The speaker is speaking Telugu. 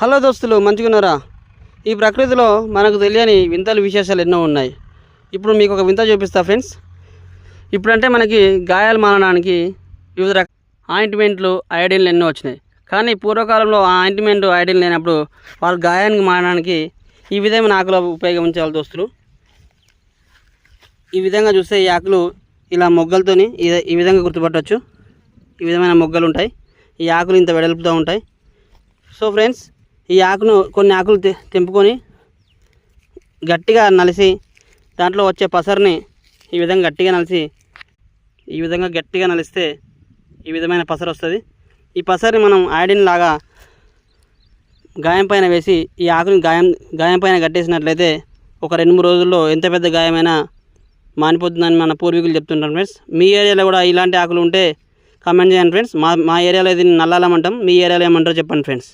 హలో దోస్తులు మంచిగున్నారా? ఈ ప్రకృతిలో మనకు తెలియని వింతలు విశేషాలు ఎన్నో ఉన్నాయి. ఇప్పుడు మీకు ఒక వింత చూపిస్తా ఫ్రెండ్స్. ఇప్పుడంటే మనకి గాయాలు మానడానికి వివిధ రక ఆయింట్మెంట్లు ఐడిన్లు ఎన్నో వచ్చినాయి. కానీ పూర్వకాలంలో ఆ ఆయింట్మెంట్ ఐడిన్ లేనప్పుడు వాళ్ళ గాయానికి మారడానికి ఈ విధమైన ఆకులు ఉపయోగించాలి దోస్తులు. ఈ విధంగా చూస్తే ఈ ఆకులు ఇలా మొగ్గలతోని ఈ విధంగా గుర్తుపట్టవచ్చు ఈ విధమైన మొగ్గలు ఉంటాయి. ఈ ఆకులు ఇంత వెడల్పుతూ ఉంటాయి. సో ఫ్రెండ్స్ ఈ ఆకును కొన్ని ఆకులు తె- తెంపుకొని గట్టిగా నలిసి దాంట్లో వచ్చే పసరుని ఈ విధంగా గట్టిగా నలిసి ఈ విధంగా గట్టిగా నలిస్తే ఈ విధమైన పసరు వస్తుంది. ఈ పసరుని మనం ఆడిన్ లాగా గాయం పైన వేసి ఈ ఆకుని గాయం గాయం పైన కట్టేసినట్లయితే ఒక రెండు మూడు రోజుల్లో ఎంత పెద్ద గాయమైనా మానిపోతుందని మన పూర్వీకులు చెప్తుంటారు ఫ్రెండ్స్. మీ ఏరియాలో కూడా ఇలాంటి ఆకులు ఉంటే కమెంట్ చేయండి ఫ్రెండ్స్. మా మా ఏరియాలో ఇది నల్లాలమంటాం. మీ ఏరియాలో ఏమంటారో చెప్పండి ఫ్రెండ్స్.